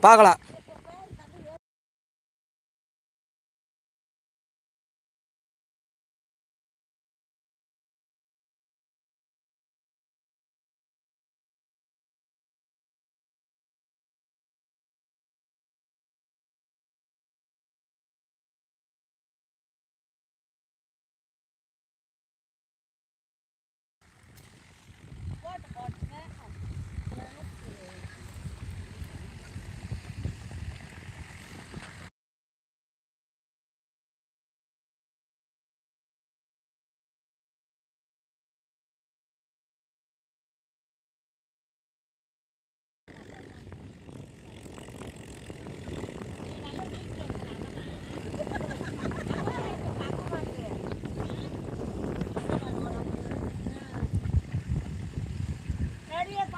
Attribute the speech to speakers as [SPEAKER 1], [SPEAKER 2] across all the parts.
[SPEAKER 1] பார்க்கலாம்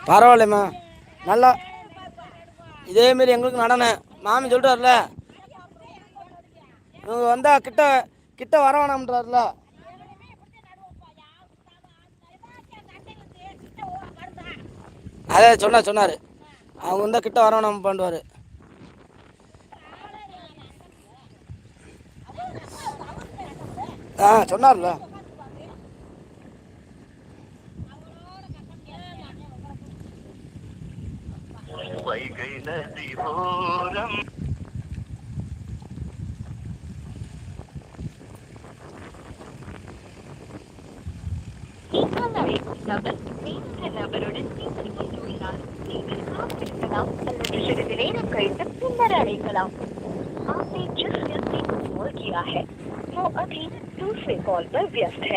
[SPEAKER 1] பரவாயில்லம்மா. நல்லா. இதேமாரி எங்களுக்கு நடனம் மாமி சொல்கிறார்ல இவங்க வந்தால் கிட்ட கிட்ட வர வேணாம்ன்றார்ல. அதே சொன்னார் சொன்னார். அவங்க வந்தால் கிட்ட வர வேணாம் பண்ணுவார் ஆ சொன்னார்ல.
[SPEAKER 2] வைகை நதி ஓரம்
[SPEAKER 3] நீங்கள் அழைக்கும் நபர் வேறொரு நபருடன் பேசிக் கொண்டுள்ளார் நீங்கள் காத்திருக்கலாம் அல்லது சிறிது நேரம் கழித்து பின்னர் அழைக்கலாம் आपने जिस व्यक्ति को कॉल किया है वो अभी दूसरे कॉल पर व्यस्त है